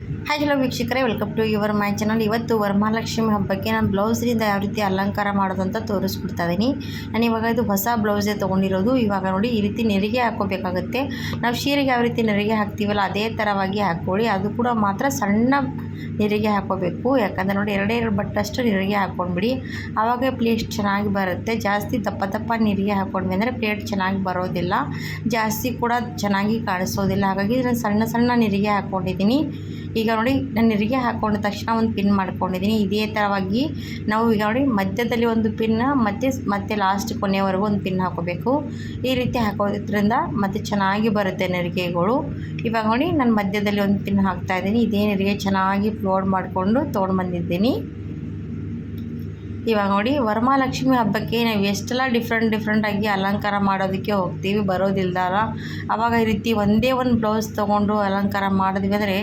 Hi hello ವೀಕ್ಷಕರೇ welcome to your my channel ಇವತ್ತು ವರಮಹಾಲಕ್ಷ್ಮಿ ಹಬ್ಬಕ್ಕೆ ನಾನು ಬ್ಲೌಸ್ರಿಂದ ಯಾವ ರೀತಿ ಅಲಂಕಾರ ಮಾಡೋದು ಅಂತ ತೋರಿಸ್ಬಿಡ್ತಾ ಇದ್ದೀನಿ ನಾನು ಇವಾಗ ಇದು ಹೊಸ ಬ್ಲೌಸೇ ತೊಗೊಂಡಿರೋದು. ಇವಾಗ ನೋಡಿ ಈ ರೀತಿ ನೆರಿಗೆ ಹಾಕೋಬೇಕಾಗುತ್ತೆ ನಾವು ಸೀರೆಗೆ ಯಾವ ರೀತಿ ನೆರಿಗೆ ಹಾಕ್ತೀವಲ್ಲ, ಅದೇ ಥರವಾಗಿ ಹಾಕ್ಕೊಳ್ಳಿ. ಅದು ಕೂಡ ಮಾತ್ರ ಸಣ್ಣ ನೆರಿಗೆ ಹಾಕೋಬೇಕು ಯಾಕಂದರೆ ನೋಡಿ ಎರಡೇ ಎರಡು ಬಟ್ಟಷ್ಟು ನೆರಿಗೆ ಹಾಕ್ಕೊಂಡ್ಬಿಡಿ. ಆವಾಗ ಪ್ಲೇಟ್ ಚೆನ್ನಾಗಿ ಬರುತ್ತೆ. ಜಾಸ್ತಿ ದಪ್ಪ ದಪ್ಪ ನೆರಿಗೆ ಹಾಕ್ಕೊಂಡ್ವಿ ಅಂದರೆ ಪ್ಲೇಟ್ ಚೆನ್ನಾಗಿ ಬರೋದಿಲ್ಲ. ಜಾಸ್ತಿ ಕೂಡ ಚೆನ್ನಾಗಿ ಕಾಣಿಸೋದಿಲ್ಲ. ಹಾಗಾಗಿ ನಾನು ಸಣ್ಣ ಸಣ್ಣ ನೆರಿಗೆ ಹಾಕ್ಕೊಂಡಿದ್ದೀನಿ. ಈಗ ನೋಡಿ, ನಾನು ನೆರಿಗೆ ಹಾಕ್ಕೊಂಡ ತಕ್ಷಣ ಒಂದು ಪಿನ್ ಮಾಡ್ಕೊಂಡಿದ್ದೀನಿ ಇದೇ ಥರವಾಗಿ ನಾವು ಈಗ ನೋಡಿ, ಮಧ್ಯದಲ್ಲಿ ಒಂದು ಪಿನ್ ಮತ್ತು ಮತ್ತೆ ಲಾಸ್ಟ್ ಕೊನೆಯವರೆಗೂ ಒಂದು ಪಿನ್ ಹಾಕೋಬೇಕು. ಈ ರೀತಿ ಹಾಕೋದ್ರಿಂದ ಮತ್ತೆ ಚೆನ್ನಾಗಿ ಬರುತ್ತೆ ನೆರಿಗೆಗಳು. ಇವಾಗ ನೋಡಿ, ನಾನು ಮಧ್ಯದಲ್ಲಿ ಒಂದು ಪಿನ್ ಹಾಕ್ತಾ ಇದ್ದೀನಿ ಇದೇ ನೆರಿಗೆ ಚೆನ್ನಾಗಿ ಫ್ಲೋಡ್ ಮಾಡಿಕೊಂಡು ತೊಗೊಂಡು ಬಂದಿದ್ದೀನಿ. ಇವಾಗ ನೋಡಿ ವರಮಹಾಲಕ್ಷ್ಮಿ ಹಬ್ಬಕ್ಕೆ ನಾವು ಎಷ್ಟೆಲ್ಲ ಡಿಫ್ರೆಂಟ್ ಡಿಫ್ರೆಂಟಾಗಿ ಅಲಂಕಾರ ಮಾಡೋದಕ್ಕೆ ಹೋಗ್ತೀವಿ ಬರೋದಿಲ್ದಾರ ಆವಾಗ ಈ ರೀತಿ ಒಂದೇ ಒಂದು ಬ್ಲೌಸ್ ತೊಗೊಂಡು ಅಲಂಕಾರ ಮಾಡಿದ್ವಿ ಅಂದರೆ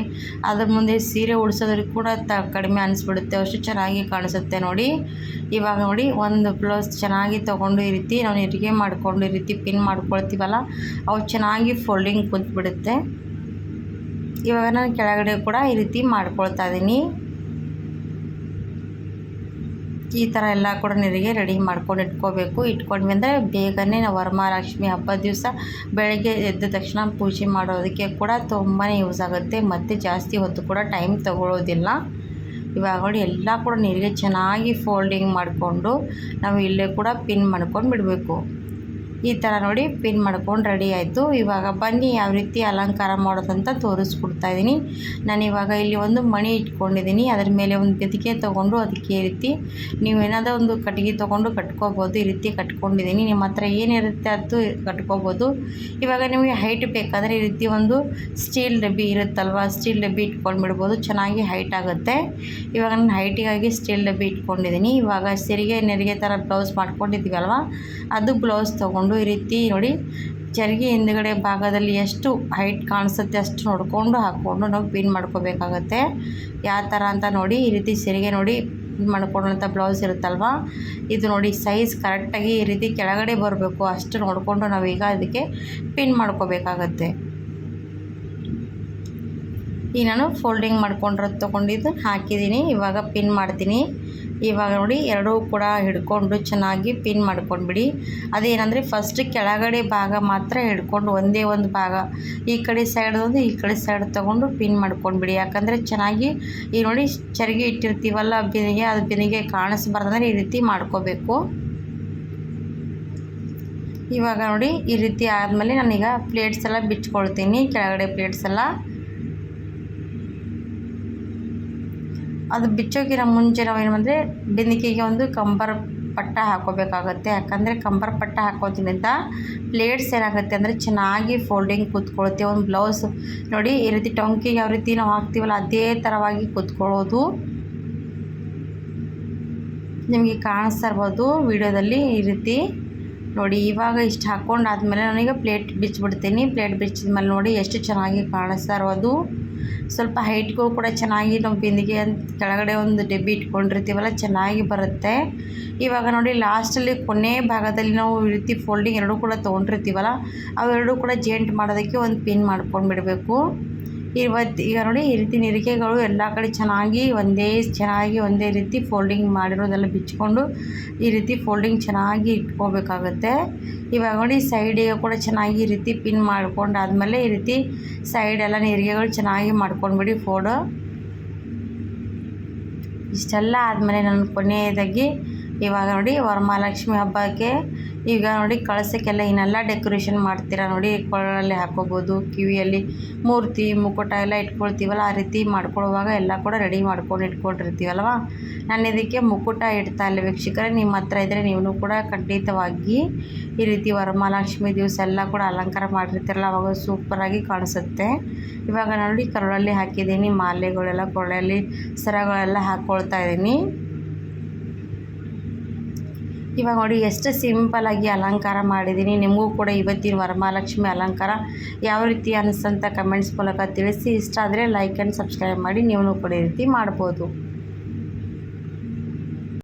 ಅದ್ರ ಮುಂದೆ ಸೀರೆ ಉಡ್ಸೋದ್ರಿಗೆ ಕೂಡ ತ ಕಡಿಮೆ ಅನಿಸ್ಬಿಡುತ್ತೆ, ಅಷ್ಟು ಚೆನ್ನಾಗಿ ಕಾಣಿಸುತ್ತೆ ನೋಡಿ. ಇವಾಗ ನೋಡಿ ಒಂದು ಬ್ಲೌಸ್ ಚೆನ್ನಾಗಿ ತೊಗೊಂಡು ಈ ರೀತಿ ನಾವು ಇರಿಗೆ ಮಾಡಿಕೊಂಡು ಈ ರೀತಿ ಪಿನ್ ಮಾಡ್ಕೊಳ್ತೀವಲ್ಲ, ಅವು ಚೆನ್ನಾಗಿ ಫೋಲ್ಡಿಂಗ್ ಕುಂತ್ಬಿಡುತ್ತೆ. ಇವಾಗ ನಾನು ಕೆಳಗಡೆ ಕೂಡ ಈ ರೀತಿ ಮಾಡ್ಕೊಳ್ತಾ ಇದ್ದೀನಿ. ಈ ಥರ ಎಲ್ಲ ಕೂಡ ನೀರಿಗೆ ರೆಡಿ ಮಾಡ್ಕೊಂಡು ಇಟ್ಕೋಬೇಕು. ಇಟ್ಕೊಂಡ್ವಿ ಅಂದರೆ ಬೇಗನೆ ನಾವು ವರಮಹಾಲಕ್ಷ್ಮಿ ಹಬ್ಬದ ದಿವಸ ಬೆಳಗ್ಗೆ ಎದ್ದ ತಕ್ಷಣ ಪೂಜೆ ಮಾಡೋದಕ್ಕೆ ಕೂಡ ತುಂಬಾ ಯೂಸ್ ಆಗುತ್ತೆ. ಮತ್ತು ಜಾಸ್ತಿ ಹೊತ್ತು ಕೂಡ ಟೈಮ್ ತಗೊಳ್ಳೋದಿಲ್ಲ ಇವಾಗ ನೋಡಿ ಎಲ್ಲ ಕೂಡ ನೀರಿಗೆ ಚೆನ್ನಾಗಿ ಫೋಲ್ಡಿಂಗ್ ಮಾಡಿಕೊಂಡು ನಾವು ಇಲ್ಲೇ ಕೂಡ ಪಿನ್ ಮಾಡ್ಕೊಂಡು ಬಿಡಬೇಕು. ಈ ಥರ ನೋಡಿ ಪಿನ್ ಮಾಡ್ಕೊಂಡು ರೆಡಿ ಆಯಿತು. ಇವಾಗ ಬನ್ನಿ, ಯಾವ ರೀತಿ ಅಲಂಕಾರ ಮಾಡೋದಂತ ತೋರಿಸ್ಕೊಡ್ತಾ ಇದ್ದೀನಿ. ನಾನು ಇವಾಗ ಇಲ್ಲಿ ಒಂದು ಮಣಿ ಇಟ್ಕೊಂಡಿದ್ದೀನಿ. ಅದ್ರ ಮೇಲೆ ಒಂದು ಗದಿಗೆ ತೊಗೊಂಡು ಅದಕ್ಕೆ ಈ ರೀತಿ ನೀವು ಏನಾದರೂ ಒಂದು ಕಟ್ಟಿಗೆ ತೊಗೊಂಡು ಕಟ್ಕೋಬೋದು. ಈ ರೀತಿ ಕಟ್ಕೊಂಡಿದ್ದೀನಿ. ನಿಮ್ಮ ಹತ್ರ ಏನಿರುತ್ತೆ ಅದು ಕಟ್ಕೋಬೋದು. ಇವಾಗ ನಿಮಗೆ ಹೈಟ್ ಬೇಕಾದರೆ ಈ ರೀತಿ ಒಂದು ಸ್ಟೀಲ್ ಡಬ್ಬಿ ಇರುತ್ತಲ್ವ ಸ್ಟೀಲ್ ಡಬ್ಬಿ ಇಟ್ಕೊಂಡ್ಬಿಡ್ಬೋದು. ಚೆನ್ನಾಗಿ ಹೈಟ್ ಆಗುತ್ತೆ. ಇವಾಗ ನಾನು ಹೈಟಿಗಾಗಿ ಸ್ಟೀಲ್ ಡಬ್ಬಿ ಇಟ್ಕೊಂಡಿದ್ದೀನಿ. ಇವಾಗ ಸೆರಿಗೆ ನೆರಿಗೆ ಥರ ಬ್ಲೌಸ್ ಮಾಡ್ಕೊಂಡಿದ್ದೀವಲ್ವ, ಅದು ಬ್ಲೌಸ್ ತೊಗೊಂಡು ಈ ರೀತಿ ನೋಡಿ ಚರಿಗೆ ಹಿಂದುಗಡೆ ಭಾಗದಲ್ಲಿ ಎಷ್ಟು ಹೈಟ್ ಕಾಣಿಸುತ್ತೆ ಅಷ್ಟು ನೋಡಿಕೊಂಡು ಹಾಕ್ಕೊಂಡು ನಾವು ಪಿನ್ ಮಾಡ್ಕೋಬೇಕಾಗತ್ತೆ. ಯಾವ ಥರ ಅಂತ ನೋಡಿ ಈ ರೀತಿ ಸೆರಿಗೆ ನೋಡಿ ಪಿನ್ ಬ್ಲೌಸ್ ಇರುತ್ತಲ್ವ? ಇದು ನೋಡಿ ಸೈಜ್ ಕರೆಕ್ಟಾಗಿ ಈ ರೀತಿ ಕೆಳಗಡೆ ಬರಬೇಕು. ಅಷ್ಟು ನೋಡಿಕೊಂಡು ನಾವೀಗ ಅದಕ್ಕೆ ಪಿನ್ ಮಾಡ್ಕೋಬೇಕಾಗತ್ತೆ. ಈ ನಾನು ಫೋಲ್ಡಿಂಗ್ ಮಾಡ್ಕೊಂಡಿರೋದು ತೊಗೊಂಡಿದ್ದು ಹಾಕಿದ್ದೀನಿ. ಇವಾಗ ಪಿನ್ ಮಾಡ್ತೀನಿ. ಇವಾಗ ನೋಡಿ ಎರಡೂ ಕೂಡ ಹಿಡ್ಕೊಂಡು ಚೆನ್ನಾಗಿ ಪಿನ್ ಮಾಡ್ಕೊಂಡ್ಬಿಡಿ. ಅದೇನಂದರೆ ಫಸ್ಟ್ ಕೆಳಗಡೆ ಭಾಗ ಮಾತ್ರ ಹಿಡ್ಕೊಂಡು ಒಂದೇ ಒಂದು ಭಾಗ. ಈ ಕಡೆ ಸೈಡ್ ಒಂದು, ಈ ಕಡೆ ಸೈಡ್ ತೊಗೊಂಡು ಪಿನ್ ಮಾಡ್ಕೊಂಡ್ಬಿಡಿ. ಯಾಕಂದರೆ ಚೆನ್ನಾಗಿ ಈಗ ನೋಡಿ ಚರಿಗೆ ಇಟ್ಟಿರ್ತೀವಲ್ಲ ಬಿನಿಗೆ ಅದು ಬಿನಿಗೆ ಕಾಣಿಸ್ಬಾರ್ದಂದ್ರೆ ಈ ರೀತಿ ಮಾಡ್ಕೋಬೇಕು. ಇವಾಗ ನೋಡಿ ಈ ರೀತಿ ಆದಮೇಲೆ ನಾನೀಗ ಪ್ಲೇಟ್ಸ್ ಎಲ್ಲ ಬಿಚ್ಕೊಳ್ತೀನಿ, ಕೆಳಗಡೆ ಪ್ಲೇಟ್ಸ್ ಎಲ್ಲ. ಅದು ಬಿಚ್ಚೋಕಿನ ಮುಂಚೆ ನಾವು ಏನು ಅಂದರೆ ಬೆಂದಿಕೆಗೆ ಒಂದು ಕಂಬರ್ ಪಟ್ಟ ಹಾಕೋಬೇಕಾಗತ್ತೆ ಯಾಕಂದರೆ ಕಂಬರ್ ಪಟ್ಟ ಹಾಕೋದ್ರಿಂದ ಪ್ಲೇಟ್ಸ್ ಏನಾಗುತ್ತೆ ಅಂದರೆ ಚೆನ್ನಾಗಿ ಫೋಲ್ಡಿಂಗ್ ಕೂತ್ಕೊಳ್ಳುತ್ತೆ. ಒಂದು ಬ್ಲೌಸ್ ನೋಡಿ, ಈ ರೀತಿ ಟೊಂಕಿಗೆ ಯಾವ ರೀತಿ ನಾವು ಹಾಕ್ತೀವಲ್ಲ, ಅದೇ ಥರವಾಗಿ ಕೂತ್ಕೊಳ್ಳೋದು ನಿಮಗೆ ಕಾಣಿಸ್ತಾ ಇರ್ಬೋದು ವಿಡಿಯೋದಲ್ಲಿ ಈ ರೀತಿ. ನೋಡಿ, ಇವಾಗ ಇಷ್ಟು ಹಾಕ್ಕೊಂಡಾದ್ಮೇಲೆ ನನಗೆ ಪ್ಲೇಟ್ ಬಿಚ್ಚಿಬಿಡ್ತೀನಿ. ಪ್ಲೇಟ್ ಬಿಚ್ಚಿದ ಮೇಲೆ ನೋಡಿ ಎಷ್ಟು ಚೆನ್ನಾಗಿ ಕಾಣಿಸ್ತಾ ಇರೋದು. ಸ್ವಲ್ಪ ಹೈಟ್ಗೂ ಕೂಡ ಚೆನ್ನಾಗಿ ನಾವು ಬಿಂದಿಗೆ ಅಂತ ಕೆಳಗಡೆ ಒಂದು ಡಬ್ಬಿ ಇಟ್ಕೊಂಡಿರ್ತೀವಲ್ಲ, ಚೆನ್ನಾಗಿ ಬರುತ್ತೆ. ಇವಾಗ ನೋಡಿ, ಲಾಸ್ಟಲ್ಲಿ ಕೊನೆ ಭಾಗದಲ್ಲಿ ನಾವು ರೀತಿ ಫೋಲ್ಡಿಂಗ್ ಎರಡೂ ಕೂಡ ತೊಗೊಂಡಿರ್ತೀವಲ್ಲ, ಅವೆರಡೂ ಕೂಡ ಜೇಂಟ್ ಮಾಡೋದಕ್ಕೆ ಒಂದು ಪಿನ್ ಮಾಡ್ಕೊಂಡು ಬಿಡಬೇಕು ಇವತ್ತು ಈಗ ನೋಡಿ ಈ ರೀತಿ ನಿರಿಕೆಗಳು ಎಲ್ಲ ಕಡೆ ಚೆನ್ನಾಗಿ ಒಂದೇ ಚೆನ್ನಾಗಿ ಒಂದೇ ರೀತಿ ಫೋಲ್ಡಿಂಗ್ ಮಾಡಿರೋದೆಲ್ಲ ಬಿಚ್ಕೊಂಡು ಈ ರೀತಿ ಫೋಲ್ಡಿಂಗ್ ಚೆನ್ನಾಗಿ ಇಟ್ಕೋಬೇಕಾಗತ್ತೆ. ಇವಾಗ ನೋಡಿ ಸೈಡಿಗೆ ಕೂಡ ಚೆನ್ನಾಗಿ ಈ ರೀತಿ ಪಿನ್ ಮಾಡ್ಕೊಂಡಾದಮೇಲೆ ಈ ರೀತಿ ಸೈಡೆಲ್ಲ ನಿರಿಗೆಗಳು ಚೆನ್ನಾಗಿ ಮಾಡ್ಕೊಂಡ್ಬಿಡಿ ಫೋಲ್ಡು ಇಷ್ಟೆಲ್ಲ ಆದಮೇಲೆ ನಾನು ಕೊನೆಯದಾಗಿ ಇವಾಗ ನೋಡಿ ವರಮಹಾಲಕ್ಷ್ಮಿ ಹಬ್ಬಕ್ಕೆ ಈಗ ನೋಡಿ ಕಳಸಕ್ಕೆಲ್ಲ ಇನ್ನೆಲ್ಲ ಡೆಕೋರೇಷನ್ ಮಾಡ್ತೀರಾ ನೋಡಿ, ಕೊಳಲಲ್ಲಿ ಹಾಕೋಬೋದು, ಕಿವಿಯಲ್ಲಿ ಮೂರ್ತಿ, ಮುಕುಟ ಎಲ್ಲ ಇಟ್ಕೊಳ್ತೀವಲ್ಲ, ಆ ರೀತಿ ಮಾಡ್ಕೊಳ್ಳುವಾಗ ಎಲ್ಲ ಕೂಡ ರೆಡಿ ಮಾಡ್ಕೊಂಡು ಇಟ್ಕೊಂಡಿರ್ತೀವಲ್ವ? ನಾನು ಇದಕ್ಕೆ ಮುಕುಟ ಇಡ್ತಾ ಇಲ್ಲ ವೀಕ್ಷಕರೇ, ನಿಮ್ಮ ಹತ್ರ ಇದ್ದರೆ ನೀವು ಕೂಡ ಖಂಡಿತವಾಗಿ ಈ ರೀತಿ ವರಮಹಾಲಕ್ಷ್ಮಿ ದಿವಸ ಎಲ್ಲ ಕೂಡ ಅಲಂಕಾರ ಮಾಡಿರ್ತೀರಲ್ಲ, ಅವಾಗ ಸೂಪರಾಗಿ ಕಾಣಿಸುತ್ತೆ. ಇವಾಗ ನೋಡಿ ಕರುಳಲ್ಲಿ ಹಾಕಿದ್ದೀನಿ, ಮಾಲೆಗಳೆಲ್ಲ ಕೊಳಲಲ್ಲಿ ಸರಗಳೆಲ್ಲ ಹಾಕ್ಕೊಳ್ತಾ ಇದ್ದೀನಿ. ಇವಾಗ ನೋಡಿ, ಎಷ್ಟು ಸಿಂಪಲಾಗಿ ಅಲಂಕಾರ ಮಾಡಿದ್ದೀನಿ ನಿಮಗೂ ಕೂಡ ಇವತ್ತಿನ ವರಮಹಾಲಕ್ಷ್ಮಿ ಅಲಂಕಾರ ಯಾವ ರೀತಿ ಅನಿಸ್ತಂತ ಕಮೆಂಟ್ಸ್ ಮೂಲಕ ತಿಳಿಸಿ. ಇಷ್ಟ ಆದರೆ ಲೈಕ್ ಆ್ಯಂಡ್ ಸಬ್ಸ್ಕ್ರೈಬ್ ಮಾಡಿ. ನೀವು ಕೂಡ ಈ ರೀತಿ ಮಾಡ್ಬೋದು.